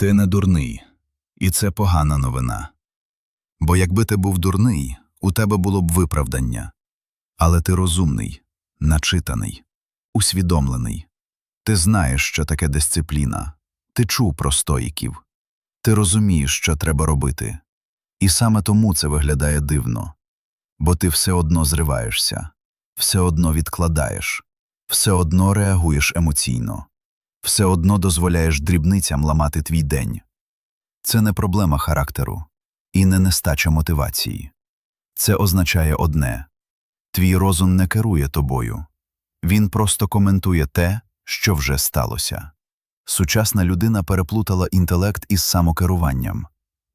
Ти не дурний, і це погана новина. Бо якби ти був дурний, у тебе було б виправдання. Але ти розумний, начитаний, усвідомлений. Ти знаєш, що таке дисципліна, ти чув про стоїків, ти розумієш, що треба робити. І саме тому це виглядає дивно. Бо ти все одно зриваєшся, все одно відкладаєш, все одно реагуєш емоційно, все одно дозволяєш дрібницям ламати твій день. Це не проблема характеру і не нестача мотивації. Це означає одне твій розум не керує тобою, він просто коментує те, що вже сталося. Сучасна людина переплутала інтелект із самокеруванням.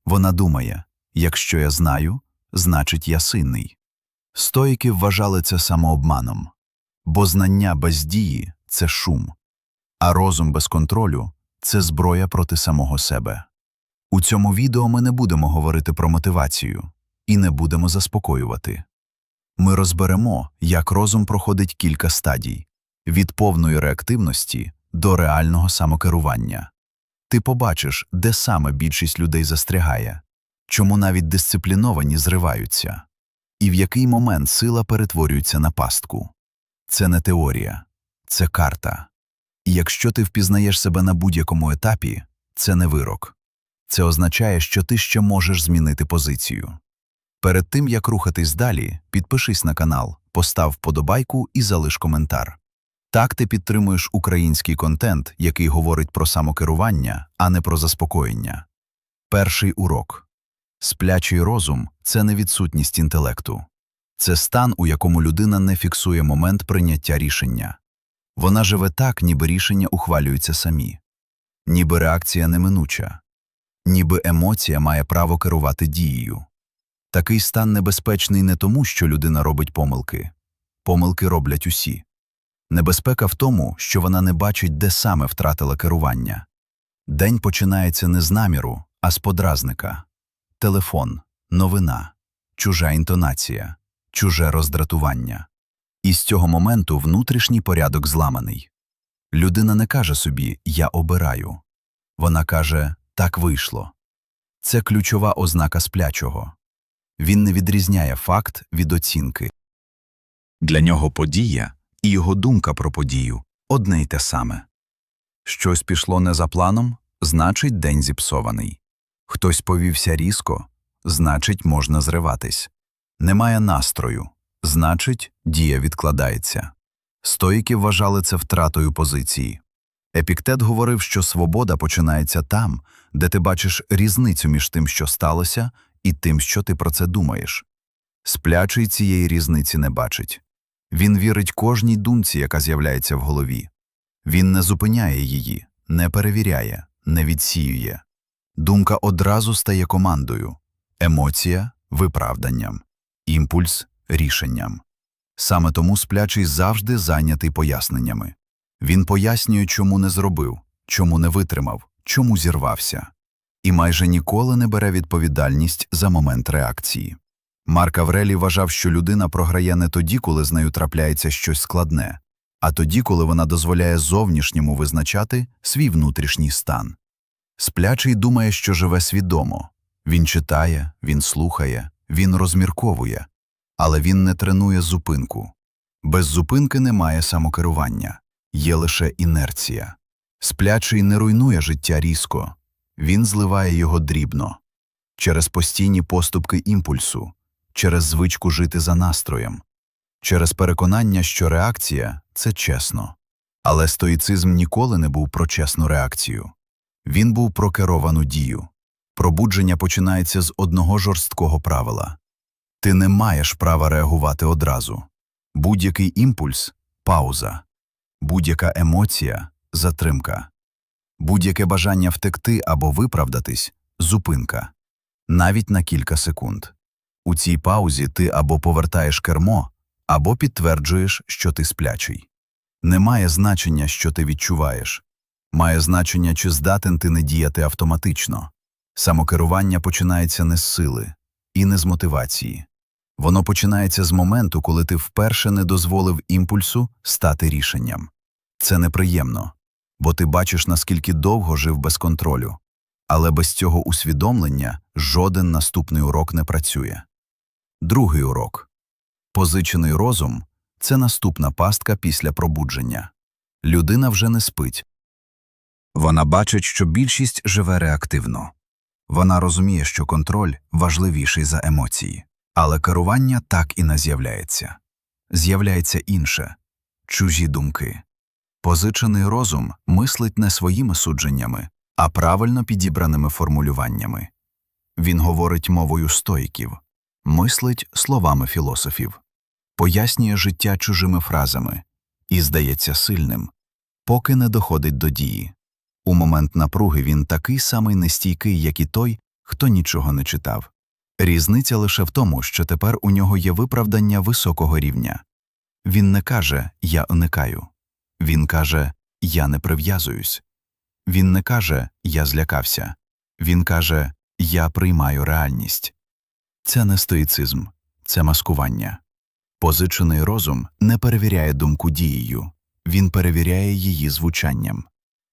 Вона думає якщо я знаю, значить я сильний. Стоїки вважали це самообманом, бо знання без дії це шум, а розум без контролю це зброя проти самого себе. У цьому відео ми не будемо говорити про мотивацію і не будемо заспокоювати. Ми розберемо, як розум проходить кілька стадій від повної реактивності до реального самокерування. Ти побачиш, де саме більшість людей застрягає, чому навіть дисципліновані зриваються, і в який момент сила перетворюється на пастку. Це не теорія, це карта. Якщо ти впізнаєш себе на будь-якому етапі, це не вирок. Це означає, що ти ще можеш змінити позицію. Перед тим, як рухатись далі, підпишись на канал, постав вподобайку і залиш коментар. Так ти підтримуєш український контент, який говорить про самокерування, а не про заспокоєння. Перший урок сплячий розум це не відсутність інтелекту, це стан, у якому людина не фіксує момент прийняття рішення. Вона живе так, ніби рішення ухвалюються самі, ніби реакція неминуча, ніби емоція має право керувати дією. Такий стан небезпечний не тому, що людина робить помилки. Помилки роблять усі. Небезпека в тому, що вона не бачить, де саме втратила керування. День починається не з наміру, а з подразника. Телефон, новина, чужа інтонація, чуже роздратування. І з цього моменту внутрішній порядок зламаний. Людина не каже собі Я обираю. Вона каже Так вийшло. Це ключова ознака сплячого. Він не відрізняє факт від оцінки. Для нього подія і його думка про подію одне й те саме. Щось пішло не за планом, значить, день зіпсований. Хтось повівся різко, значить, можна зриватись. Немає настрою, значить, дія відкладається. Стоїки вважали це втратою позиції. Епіктет говорив, що свобода починається там, де ти бачиш різницю між тим, що сталося, і тим, що ти про це думаєш. Сплячий цієї різниці не бачить. Він вірить кожній думці, яка з'являється в голові. Він не зупиняє її, не перевіряє, не відсіює. Думка одразу стає командою, емоція виправданням, імпульс рішенням. Саме тому сплячий завжди зайнятий поясненнями. Він пояснює, чому не зробив, чому не витримав, чому зірвався, і майже ніколи не бере відповідальність за момент реакції. Марк Аврелій вважав, що людина програє не тоді, коли з нею трапляється щось складне, а тоді, коли вона дозволяє зовнішньому визначати свій внутрішній стан. Сплячий думає, що живе свідомо він читає, він слухає, він розмірковує, але він не тренує зупинку. Без зупинки немає самокерування, є лише інерція. Сплячий не руйнує життя різко, він зливає його дрібно через постійні поступки імпульсу, через звичку жити за настроєм, через переконання, що реакція це чесно. Але стоїцизм ніколи не був про чесну реакцію. Він був про керовану дію. Пробудження починається з одного жорсткого правила ти не маєш права реагувати одразу. Будь-який імпульс пауза, будь-яка емоція затримка, будь-яке бажання втекти або виправдатись зупинка, навіть на кілька секунд. У цій паузі ти або повертаєш кермо, або підтверджуєш, що ти сплячий. Немає значення, що ти відчуваєш, має значення, чи здатен ти не діяти автоматично. Самокерування починається не з сили і не з мотивації. Воно починається з моменту, коли ти вперше не дозволив імпульсу стати рішенням. Це неприємно, бо ти бачиш, наскільки довго жив без контролю. Але без цього усвідомлення жоден наступний урок не працює. Другий урок. Позичений розум – це наступна пастка після пробудження. Людина вже не спить. Вона бачить, що більшість живе реактивно. Вона розуміє, що контроль важливіший за емоції. Але керування так і не з'являється. З'являється інше – чужі думки. Позичений розум мислить не своїми судженнями, а правильно підібраними формулюваннями. Він говорить мовою стоїків, мислить словами філософів, пояснює життя чужими фразами і здається сильним, поки не доходить до дії. У момент напруги він такий самий нестійкий, як і той, хто нічого не читав. Різниця лише в тому, що тепер у нього є виправдання високого рівня. Він не каже Я уникаю. Він каже Я не прив'язуюсь. Він не каже Я злякався. Він каже Я приймаю реальність. Це не стоїцизм, це маскування. Позичений розум не перевіряє думку дією, він перевіряє її звучанням.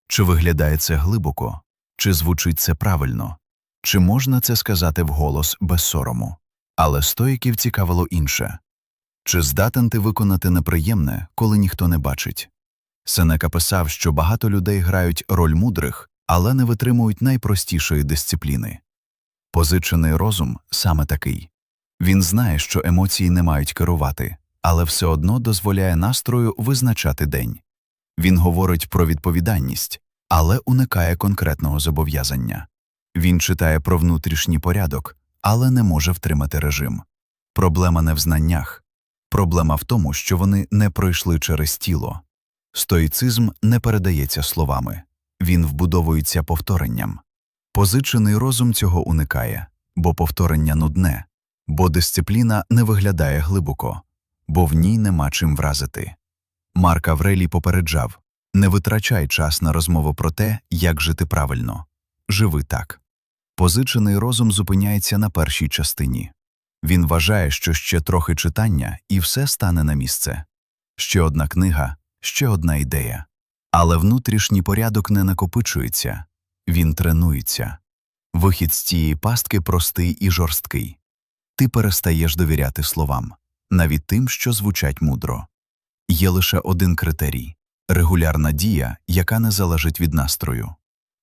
Чи виглядає це глибоко, чи звучить це правильно, чи можна це сказати вголос без сорому. Але стоїків цікавило інше чи здатен ти виконати неприємне, коли ніхто не бачить? Сенека писав, що багато людей грають роль мудрих, але не витримують найпростішої дисципліни. Позичений розум саме такий. Він знає, що емоції не мають керувати, але все одно дозволяє настрою визначати день. Він говорить про відповідальність, але уникає конкретного зобов'язання. Він читає про внутрішній порядок, але не може втримати режим. Проблема не в знаннях. Проблема в тому, що вони не пройшли через тіло. Стоїцизм не передається словами, він вбудовується повторенням. Позичений розум цього уникає, бо повторення нудне, бо дисципліна не виглядає глибоко, бо в ній нема чим вразити. Марк Аврелій попереджав не витрачай час на розмову про те, як жити правильно. Живи так. Позичений розум зупиняється на першій частині. Він вважає, що ще трохи читання і все стане на місце. Ще одна книга, ще одна ідея. Але внутрішній порядок не накопичується, він тренується. Вихід з цієї пастки простий і жорсткий. Ти перестаєш довіряти словам, навіть тим, що звучать мудро. Є лише один критерій регулярна дія, яка не залежить від настрою.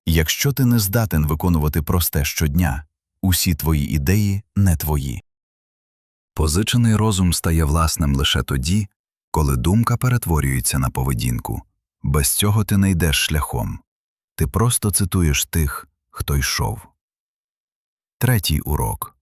Якщо ти не здатен виконувати просте щодня, усі твої ідеї не твої. Позичений розум стає власним лише тоді, коли думка перетворюється на поведінку. Без цього ти не йдеш шляхом. Ти просто цитуєш тих, хто йшов. Третій урок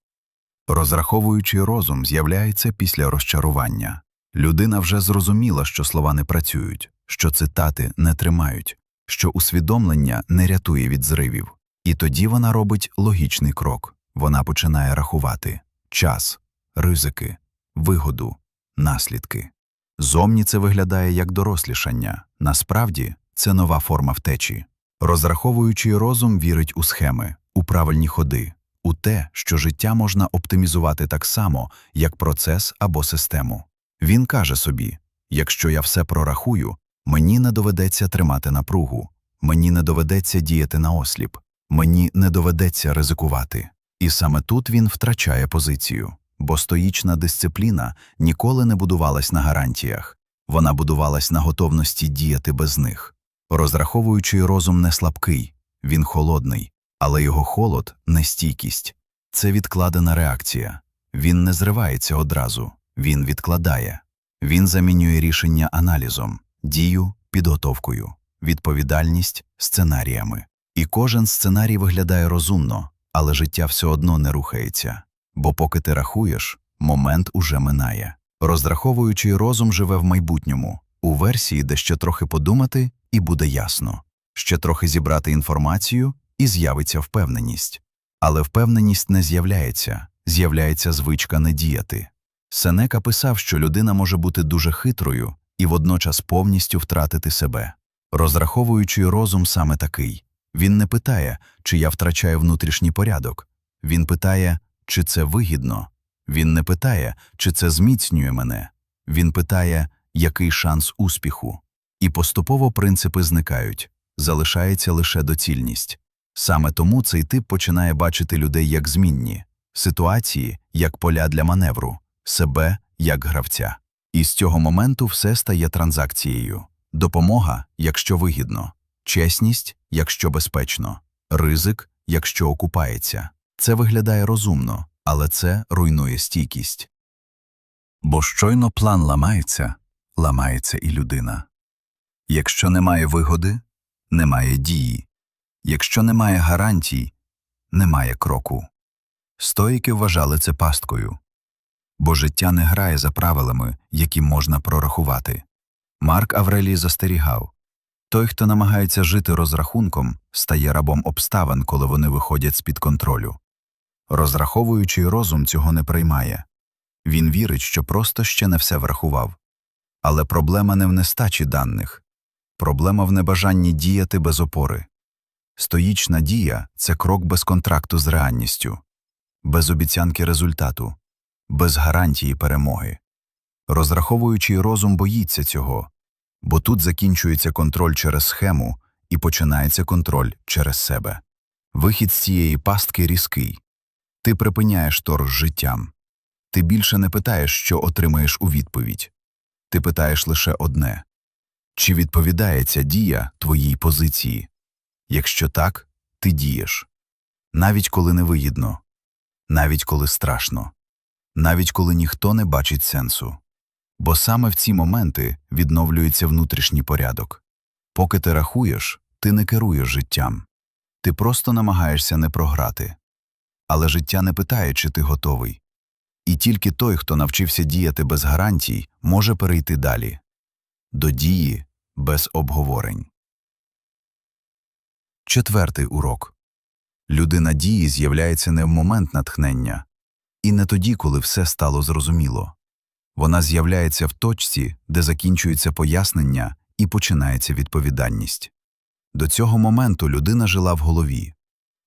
розраховуючий розум з'являється після розчарування. Людина вже зрозуміла, що слова не працюють, що цитати не тримають, що усвідомлення не рятує від зривів. І тоді вона робить логічний крок вона починає рахувати час, ризики, вигоду, наслідки. Зовні це виглядає як дорослішання, насправді це нова форма втечі. Розраховуючий розум вірить у схеми, у правильні ходи, у те, що життя можна оптимізувати так само, як процес або систему. Він каже собі якщо я все прорахую, мені не доведеться тримати напругу, мені не доведеться діяти наосліп, мені не доведеться ризикувати. І саме тут він втрачає позицію, бо стоїчна дисципліна ніколи не будувалась на гарантіях, вона будувалась на готовності діяти без них. Розраховуючий розум не слабкий, він холодний, але його холод не стійкість. Це відкладена реакція. Він не зривається одразу, він відкладає. Він замінює рішення аналізом, дію підготовкою, відповідальність сценаріями. І кожен сценарій виглядає розумно, але життя все одно не рухається. Бо поки ти рахуєш, момент уже минає. Розраховуючий розум живе в майбутньому, у версії, де ще трохи подумати, і буде ясно, ще трохи зібрати інформацію, і з'явиться впевненість. Але впевненість не з'являється, з'являється звичка не діяти. Сенека писав, що людина може бути дуже хитрою і водночас повністю втратити себе. Розраховуючий розум саме такий він не питає, чи я втрачаю внутрішній порядок, він питає, чи це вигідно, він не питає, чи це зміцнює мене, він питає, який шанс успіху. І поступово принципи зникають, залишається лише доцільність. Саме тому цей тип починає бачити людей як змінні, ситуації як поля для маневру, себе як гравця. І з цього моменту все стає транзакцією. Допомога, якщо вигідно, чесність, якщо безпечно, ризик, якщо окупається. Це виглядає розумно, але це руйнує стійкість. Бо щойно план ламається, ламається і людина. Якщо немає вигоди, немає дії. Якщо немає гарантій, немає кроку. Стоїки вважали це пасткою. Бо життя не грає за правилами, які можна прорахувати. Марк Аврелій застерігав той, хто намагається жити розрахунком, стає рабом обставин, коли вони виходять з-під контролю. Розраховуючий розум цього не приймає. Він вірить, що просто ще не все врахував. Але проблема не в нестачі даних. Проблема в небажанні діяти без опори. Стоїчна дія це крок без контракту з реальністю, без обіцянки результату, без гарантії перемоги. Розраховуючий розум боїться цього, бо тут закінчується контроль через схему і починається контроль через себе. Вихід з цієї пастки різкий. Ти припиняєш торг з життям. Ти більше не питаєш, що отримаєш у відповідь. Ти питаєш лише одне чи відповідає ця дія твоїй позиції? Якщо так, ти дієш. Навіть коли невигідно, навіть коли страшно, навіть коли ніхто не бачить сенсу. Бо саме в ці моменти відновлюється внутрішній порядок. Поки ти рахуєш, ти не керуєш життям. Ти просто намагаєшся не програти. Але життя не питає, чи ти готовий. І тільки той, хто навчився діяти без гарантій, може перейти далі. До дії без обговорень. Четвертий урок. Людина дії з'являється не в момент натхнення, і не тоді, коли все стало зрозуміло. Вона з'являється в точці, де закінчується пояснення і починається відповідальність. До цього моменту людина жила в голові,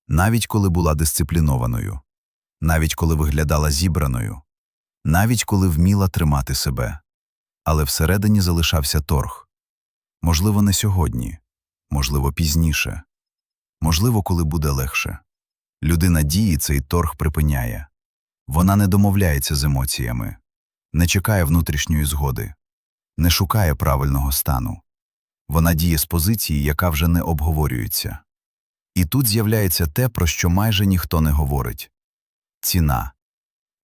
навіть коли була дисциплінованою, навіть коли виглядала зібраною, навіть коли вміла тримати себе. Але всередині залишався торг. Можливо, не сьогодні, можливо, пізніше, можливо, коли буде легше. Людина дії цей торг припиняє. Вона не домовляється з емоціями, не чекає внутрішньої згоди, не шукає правильного стану. Вона діє з позиції, яка вже не обговорюється. І тут з'являється те, про що майже ніхто не говорить ціна.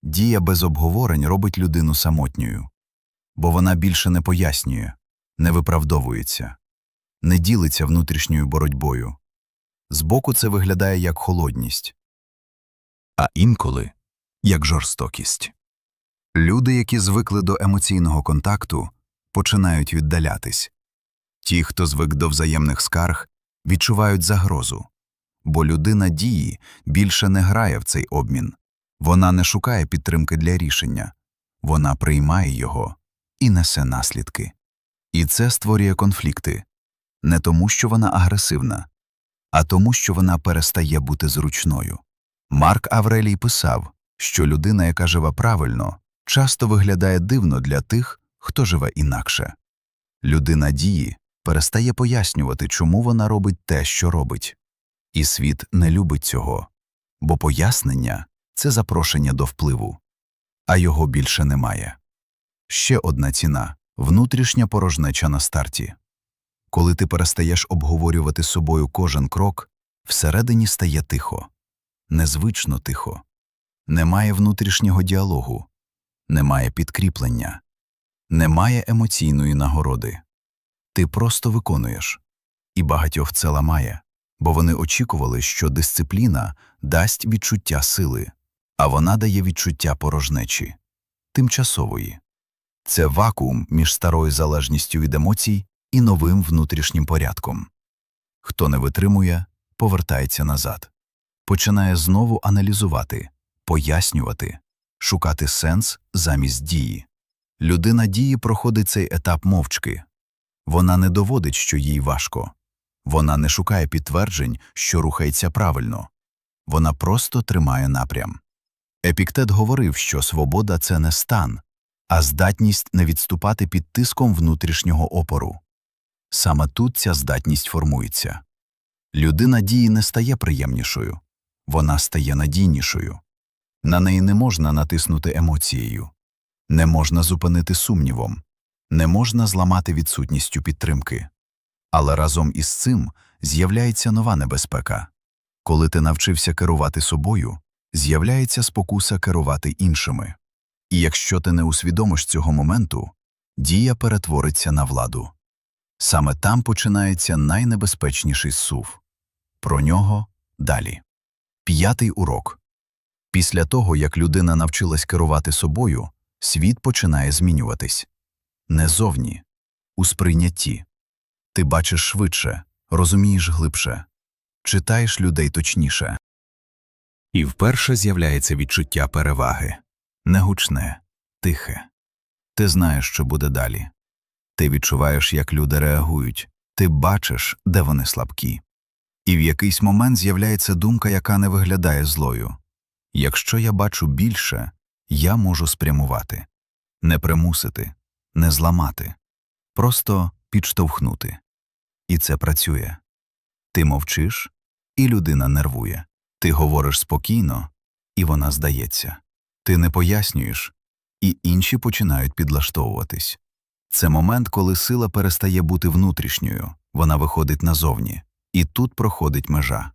Дія без обговорень робить людину самотньою, бо вона більше не пояснює, не виправдовується, не ділиться внутрішньою боротьбою. Збоку це виглядає як холодність, а інколи як жорстокість. Люди, які звикли до емоційного контакту, починають віддалятись. Ті, хто звик до взаємних скарг, відчувають загрозу, бо людина дії більше не грає в цей обмін. Вона не шукає підтримки для рішення, вона приймає його і несе наслідки. І це створює конфлікти не тому, що вона агресивна, а тому, що вона перестає бути зручною. Марк Аврелій писав, що людина, яка живе правильно, часто виглядає дивно для тих, хто живе інакше. Людина дії перестає пояснювати, чому вона робить те, що робить. І світ не любить цього, бо пояснення це запрошення до впливу, а його більше немає. Ще одна ціна внутрішня порожнеча на старті. Коли ти перестаєш обговорювати з собою кожен крок, всередині стає тихо, незвично тихо, немає внутрішнього діалогу, немає підкріплення, немає емоційної нагороди. Ти просто виконуєш, і багатьох це ламає, бо вони очікували, що дисципліна дасть відчуття сили, а вона дає відчуття порожнечі, тимчасової. Це вакуум між старою залежністю від емоцій і новим внутрішнім порядком. Хто не витримує, повертається назад, починає знову аналізувати, пояснювати, шукати сенс замість дії. Людина дії проходить цей етап мовчки. Вона не доводить, що їй важко. Вона не шукає підтверджень, що рухається правильно. Вона просто тримає напрям. Епіктет говорив, що свобода це не стан, а здатність не відступати під тиском внутрішнього опору. Саме тут ця здатність формується. Людина дії не стає приємнішою, вона стає надійнішою. На неї не можна натиснути емоцією, не можна зупинити сумнівом, не можна зламати відсутністю підтримки. Але разом із цим з'являється нова небезпека. Коли ти навчився керувати собою, з'являється спокуса керувати іншими. І якщо ти не усвідомиш цього моменту, дія перетвориться на владу. Саме там починається найнебезпечніший сув. Про нього далі. П'ятий урок. Після того, як людина навчилась керувати собою, світ починає змінюватись. Не зовні, у сприйнятті. Ти бачиш швидше, розумієш глибше, читаєш людей точніше. І вперше з'являється відчуття переваги. Не гучне, тихе. Ти знаєш, що буде далі. Ти відчуваєш, як люди реагують, ти бачиш, де вони слабкі. І в якийсь момент з'являється думка, яка не виглядає злою. Якщо я бачу більше, я можу спрямувати, не примусити, не зламати, просто підштовхнути. І це працює. Ти мовчиш, і людина нервує. Ти говориш спокійно, і вона здається. Ти не пояснюєш, і інші починають підлаштовуватись. Це момент, коли сила перестає бути внутрішньою, вона виходить назовні, і тут проходить межа.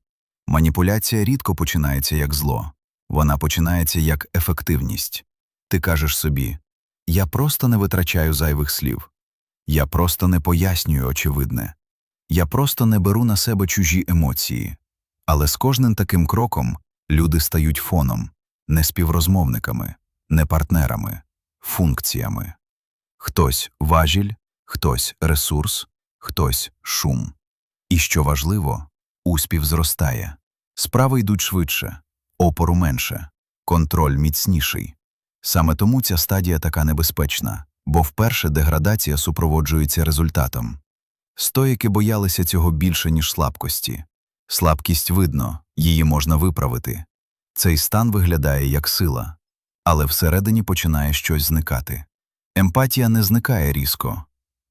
Маніпуляція рідко починається як зло, вона починається як ефективність. Ти кажеш собі Я просто не витрачаю зайвих слів, я просто не пояснюю очевидне, я просто не беру на себе чужі емоції. Але з кожним таким кроком люди стають фоном, не співрозмовниками, не партнерами, функціями. Хтось важіль, хтось ресурс, хтось шум. І що важливо, успіх зростає. Справи йдуть швидше, опору менше, контроль міцніший. Саме тому ця стадія така небезпечна, бо вперше деградація супроводжується результатом. Стоїки боялися цього більше, ніж слабкості. Слабкість видно, її можна виправити. Цей стан виглядає як сила, але всередині починає щось зникати. Емпатія не зникає різко,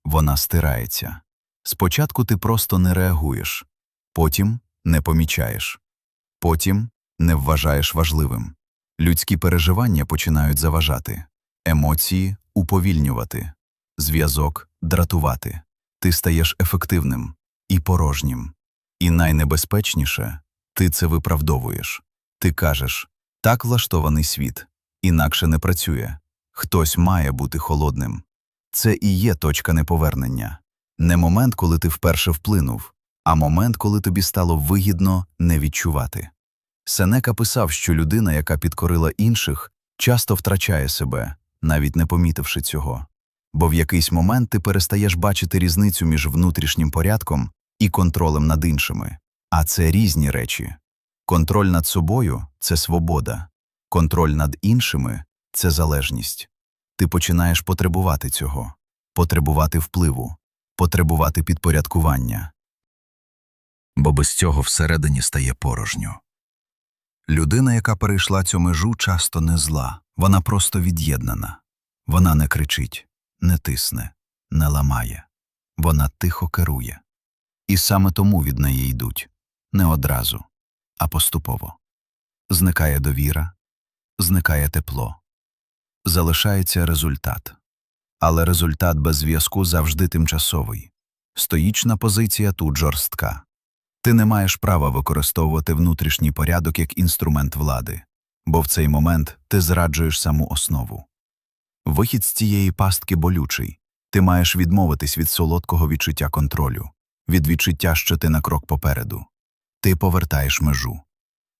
вона стирається. Спочатку ти просто не реагуєш, потім не помічаєш, потім не вважаєш важливим. Людські переживання починають заважати, емоції уповільнювати, зв'язок дратувати. Ти стаєш ефективним і порожнім. І найнебезпечніше ти це виправдовуєш. Ти кажеш так влаштований світ, інакше не працює. Хтось має бути холодним. Це і є точка неповернення. Не момент, коли ти вперше вплинув, а момент, коли тобі стало вигідно не відчувати. Сенека писав, що людина, яка підкорила інших, часто втрачає себе, навіть не помітивши цього. Бо в якийсь момент ти перестаєш бачити різницю між внутрішнім порядком і контролем над іншими. А це різні речі. Контроль над собою це свобода, контроль над іншими це залежність. Ти починаєш потребувати цього, потребувати впливу, потребувати підпорядкування. Бо без цього всередині стає порожньо. Людина, яка перейшла цю межу, часто не зла, вона просто від'єднана. Вона не кричить, не тисне, не ламає, вона тихо керує. І саме тому від неї йдуть не одразу, а поступово. Зникає довіра, зникає тепло, залишається результат. Але результат без зв'язку завжди тимчасовий. Стоїчна позиція тут жорстка. Ти не маєш права використовувати внутрішній порядок як інструмент влади, бо в цей момент ти зраджуєш саму основу. Вихід з цієї пастки болючий. Ти маєш відмовитись від солодкого відчуття контролю, від відчуття, що ти на крок попереду. Ти повертаєш межу.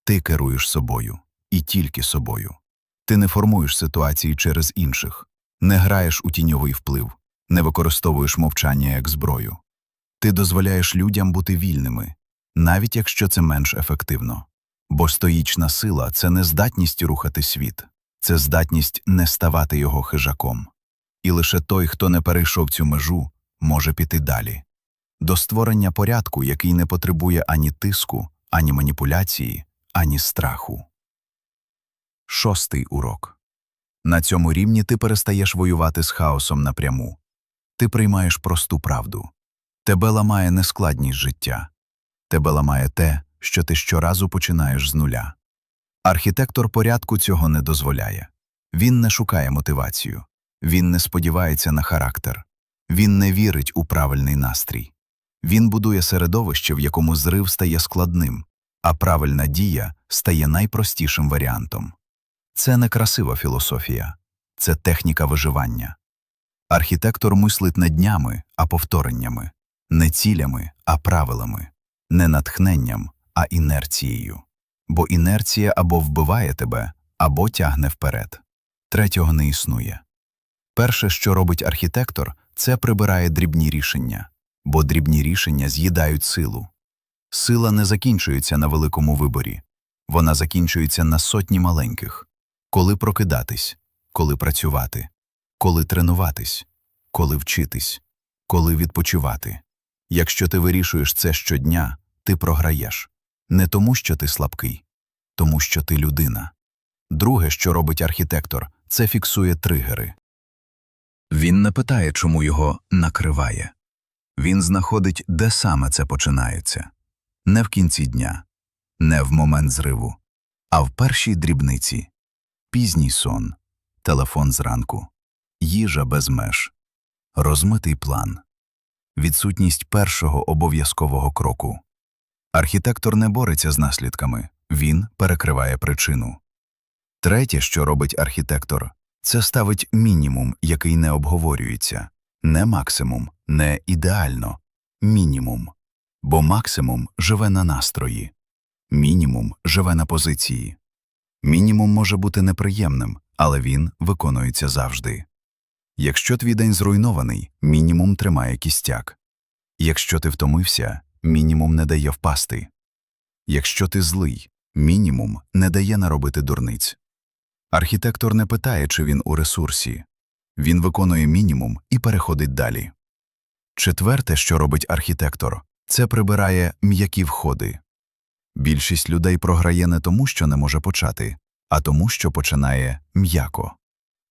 Ти керуєш собою і тільки собою. Ти не формуєш ситуації через інших, не граєш у тіньовий вплив, не використовуєш мовчання як зброю. Ти дозволяєш людям бути вільними, навіть якщо це менш ефективно. Бо стоїчна сила це не здатність рухати світ, це здатність не ставати його хижаком. І лише той, хто не перейшов цю межу, може піти далі. До створення порядку, який не потребує ані тиску, ані маніпуляції, ані страху. Шостий урок. На цьому рівні ти перестаєш воювати з хаосом напряму. Ти приймаєш просту правду. Тебе ламає нескладність життя. Тебе ламає те, що ти щоразу починаєш з нуля. Архітектор порядку цього не дозволяє. Він не шукає мотивацію, він не сподівається на характер, він не вірить у правильний настрій. Він будує середовище, в якому зрив стає складним, а правильна дія стає найпростішим варіантом. Це не красива філософія, це техніка виживання. Архітектор мислить не днями, а повтореннями, не цілями, а правилами, не натхненням, а інерцією. Бо інерція або вбиває тебе, або тягне вперед. Третього не існує. Перше, що робить архітектор, це прибирає дрібні рішення, бо дрібні рішення з'їдають силу. Сила не закінчується на великому виборі, вона закінчується на сотні маленьких. Коли прокидатись, коли працювати, коли тренуватись, коли вчитись, коли відпочивати. Якщо ти вирішуєш це щодня, ти програєш. Не тому, що ти слабкий, тому що ти людина. Друге, що робить архітектор, це фіксує тригери. Він не питає, чому його накриває. Він знаходить, де саме це починається. Не в кінці дня, не в момент зриву, а в першій дрібниці. Пізній сон, телефон зранку, їжа без меж, розмитий план, відсутність першого обов'язкового кроку. Архітектор не бореться з наслідками, він перекриває причину. Третє, що робить архітектор, це ставить мінімум, який не обговорюється, не максимум, не ідеально, мінімум. Бо максимум живе на настрої, мінімум живе на позиції. Мінімум може бути неприємним, але він виконується завжди. Якщо твій день зруйнований, мінімум тримає кістяк. Якщо ти втомився, мінімум не дає впасти. Якщо ти злий, мінімум не дає наробити дурниць. Архітектор не питає, чи він у ресурсі. Він виконує мінімум і переходить далі. Четверте, що робить архітектор, це прибирає м'які входи. Більшість людей програє не тому, що не може почати, а тому, що починає м'яко.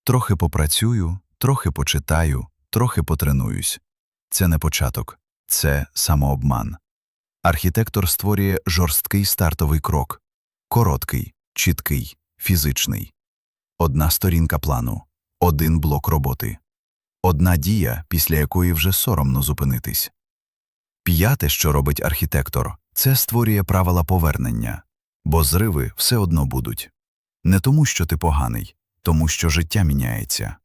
Трохи попрацюю, трохи почитаю, трохи потренуюсь. Це не початок, це самообман. Архітектор створює жорсткий стартовий крок короткий, чіткий, фізичний. Одна сторінка плану, один блок роботи, одна дія, після якої вже соромно зупинитись. П'яте, що робить архітектор, це створює правила повернення, бо зриви все одно будуть. Не тому, що ти поганий, тому що життя міняється.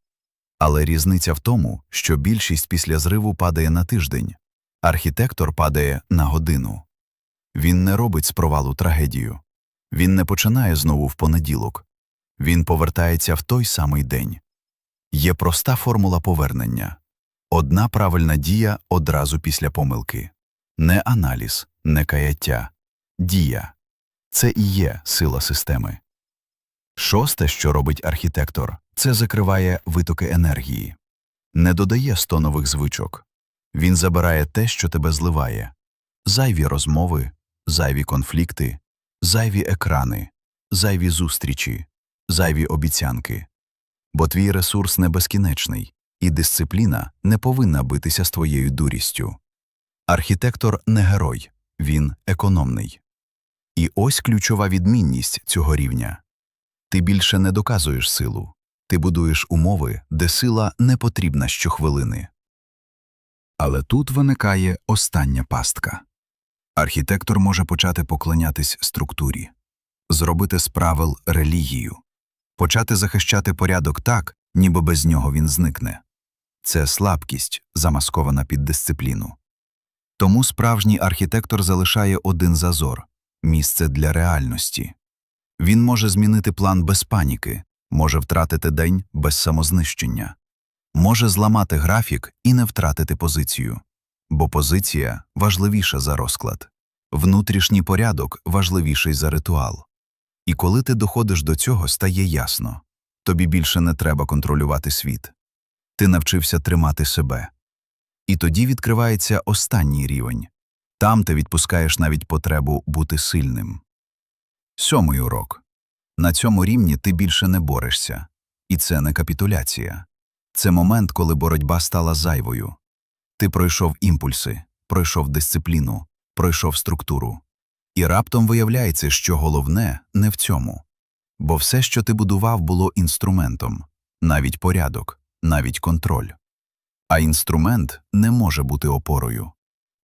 Але різниця в тому, що більшість після зриву падає на тиждень, архітектор падає на годину. Він не робить з провалу трагедію. Він не починає знову в понеділок. Він повертається в той самий день. Є проста формула повернення одна правильна дія одразу після помилки. Не аналіз, не каяття, дія. Це і є сила системи. Шосте, що робить архітектор, це закриває витоки енергії, не додає сто нових звичок. Він забирає те, що тебе зливає зайві розмови, зайві конфлікти, зайві екрани, зайві зустрічі, зайві обіцянки. Бо твій ресурс не безкінечний, і дисципліна не повинна битися з твоєю дурістю. Архітектор не герой, він економний. І ось ключова відмінність цього рівня ти більше не доказуєш силу, ти будуєш умови, де сила не потрібна щохвилини. Але тут виникає остання пастка. Архітектор може почати поклонятись структурі, зробити з правил релігію, почати захищати порядок так, ніби без нього він зникне. Це слабкість, замаскована під дисципліну. Тому справжній архітектор залишає один зазор місце для реальності. Він може змінити план без паніки, може втратити день без самознищення, може зламати графік і не втратити позицію. Бо позиція важливіша за розклад, внутрішній порядок важливіший за ритуал. І коли ти доходиш до цього, стає ясно тобі більше не треба контролювати світ. Ти навчився тримати себе. І тоді відкривається останній рівень там ти відпускаєш навіть потребу бути сильним. Сьомий урок на цьому рівні ти більше не борешся, і це не капітуляція. Це момент, коли боротьба стала зайвою. Ти пройшов імпульси, пройшов дисципліну, пройшов структуру. І раптом виявляється, що головне не в цьому. Бо все, що ти будував, було інструментом, навіть порядок, навіть контроль. А інструмент не може бути опорою.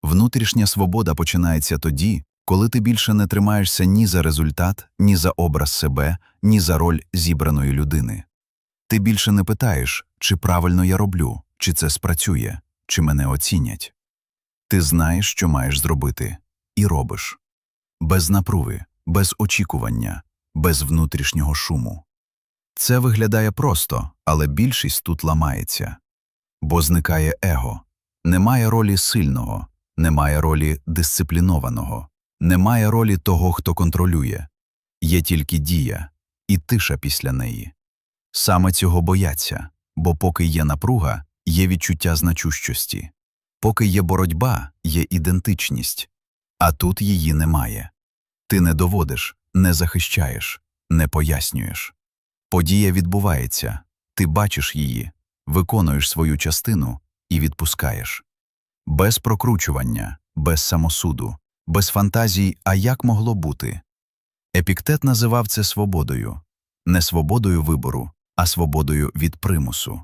Внутрішня свобода починається тоді, коли ти більше не тримаєшся ні за результат, ні за образ себе, ні за роль зібраної людини. Ти більше не питаєш, чи правильно я роблю, чи це спрацює, чи мене оцінять. Ти знаєш, що маєш зробити, і робиш. Без напруги, без очікування, без внутрішнього шуму. Це виглядає просто, але більшість тут ламається. Бо зникає его, немає ролі сильного, немає ролі дисциплінованого, немає ролі того, хто контролює. Є тільки дія, і тиша після неї. Саме цього бояться, бо поки є напруга, є відчуття значущості. Поки є боротьба, є ідентичність, а тут її немає. Ти не доводиш, не захищаєш, не пояснюєш. Подія відбувається, ти бачиш її, виконуєш свою частину і відпускаєш. Без прокручування, без самосуду, без фантазій, а як могло бути. Епіктет називав це свободою, не свободою вибору, а свободою від примусу.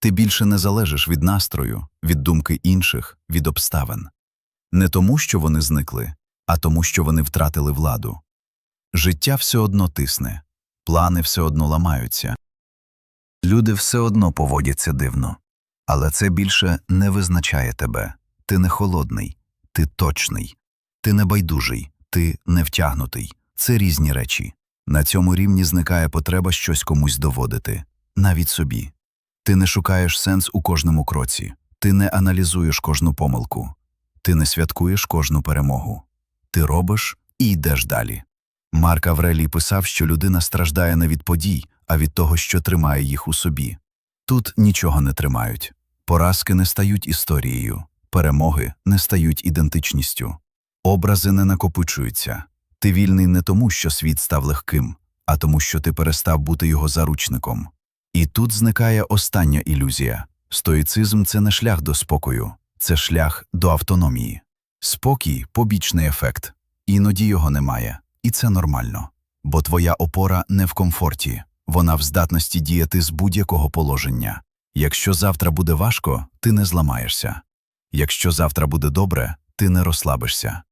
Ти більше не залежиш від настрою, від думки інших, від обставин. Не тому, що вони зникли, а тому, що вони втратили владу. Життя все одно тисне, плани все одно ламаються. Люди все одно поводяться дивно. Але це більше не визначає тебе. Ти не холодний, ти точний, ти не байдужий, ти не втягнутий. Це різні речі. На цьому рівні зникає потреба щось комусь доводити, навіть собі. Ти не шукаєш сенс у кожному кроці, ти не аналізуєш кожну помилку, ти не святкуєш кожну перемогу. Ти робиш і йдеш далі. Марк Аврелій писав, що людина страждає не від подій, а від того, що тримає їх у собі. Тут нічого не тримають. Поразки не стають історією, перемоги не стають ідентичністю. Образи не накопичуються. Ти вільний не тому, що світ став легким, а тому, що ти перестав бути його заручником. І тут зникає остання ілюзія. Стоїцизм це не шлях до спокою, це шлях до автономії. Спокій побічний ефект, іноді його немає, і це нормально. Бо твоя опора не в комфорті, вона в здатності діяти з будь-якого положення. Якщо завтра буде важко, ти не зламаєшся. Якщо завтра буде добре, ти не розслабишся.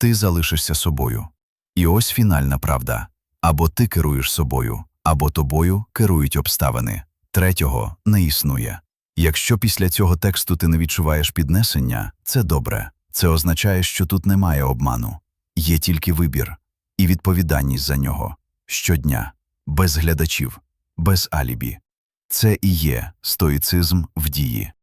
Ти залишишся собою. І ось фінальна правда або ти керуєш собою, або тобою керують обставини. Третього не існує. Якщо після цього тексту ти не відчуваєш піднесення, це добре. Це означає, що тут немає обману, є тільки вибір і відповідальність за нього щодня, без глядачів, без алібі. Це і є стоїцизм в дії.